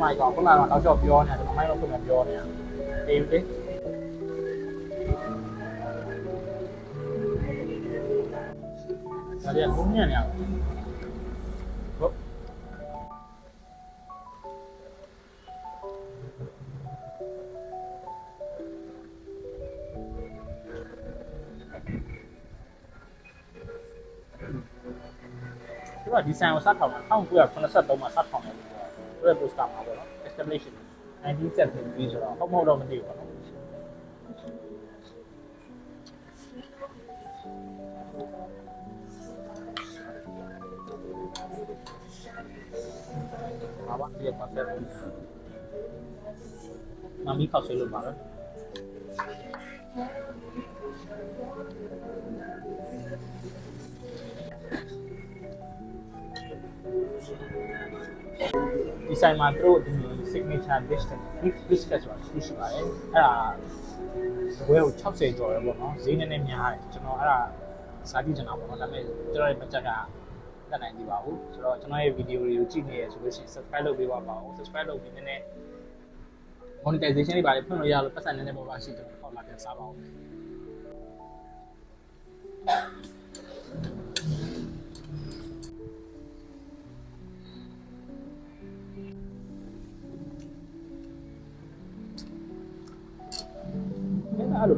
mai god quella è una cosa Bione che non ho mai rotto una Bione Tempi Ma riesco un neanche oh. Chứ là đi sang sát phẩm không vừa không nó sát đâu mà sát phẩm ဇိုင်းကိုစထောင်တာ1983မှာစထောင်တယ်လို့ပြောတယ် poster မှာပေါ့နော် establishment 1973ဆိုတော့ဟုတ်မဟုတ်တော့မသိဘူးပေါ့နော်ဘာပါဒီ concept မမီခောက်ဆွေးလို့ပါတော့ ဒီဆိုင်မှာသူတို့ဒီ signature dish တွေ beef biscuit ဆိုတာရှိရှိပါတယ်အဲ့ဒါဘွဲကို60ကျော်ရယ်ပေါ့နော်ဈေးနည်းနည်းများတယ်ကျွန်တော်အဲ့ဒါစားကြည့်ချင်တာပေါ့နော်ဒါပေမဲ့ကျွန်တော်ရဲ့ budget ကတက်နိုင်သေးပါဘူးဆိုတော့ကျွန်တော်ရဲ့ video တွေကိုကြည့်နေရဆိုလို့ရှိရင် subscribe လုပ်ပေးပါပါဦး subscribe လုပ်ပြီးနည်းနည်း monetization တွေပါလေဖွင့်လို့ရလို့ပတ်စံနည်းနည်းပေါ်ပါရှိတယ်ပေါ့လာပြန်စားပါဦး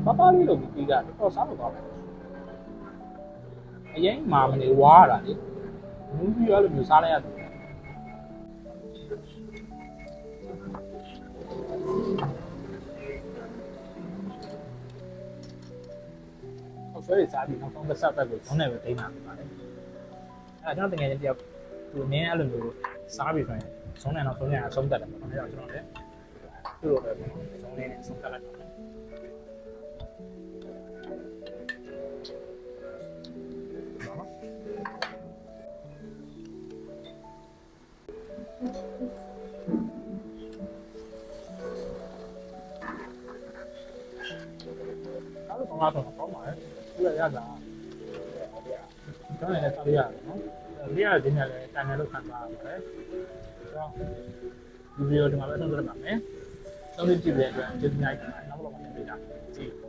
ပပလေးလို့ပြီးတာတော်တော်စားလို့ကောင်းတယ်အရင်မာမနေဝါရတာလေမူးပြီးအဲ့လိုမျိုးစားလိုက်ရတယ်ဟောဆွဲရစားပြီးနောက်ဆုံးတစ်ဆက်သက်ကိုဇုံးနဲ့ပဲဒိန်းတာဖြစ်ပါတယ်အဲ့ဒါကျွန်တော်တကယ်ချင်းတယောက်သူနင်းအဲ့လိုမျိုးစားပြီးဆိုရင်ဇုံးနဲ့နောက်ဆုံးနဲ့အဆုံးသက်တယ်ပေါ့နော်အဲ့တော့ကျွန်တော်လည်းသူ့လိုပဲပေါ့နော်ဇုံးလေးနဲ့အဆုံးသက်လိုက် အဲ့လိုကောင်းတော့ကောင်းပါလေသူရရတာကျွန်တော်လည်းစားရရတယ်နော်လေးရတဲ့ညလည်းတန်တယ်လို့ခံစားရပါတယ်ဆိုတော့ဒီဗီဒီယိုဒီမှာပဲဆုံးသက်ပါမယ်ဆုံးဖြတ်ကြည့်တဲ့အတွက်ကျေးဇူးများတင်ပါတယ်နောက်ဘက်မှာပြန်တွေ့ကြမယ်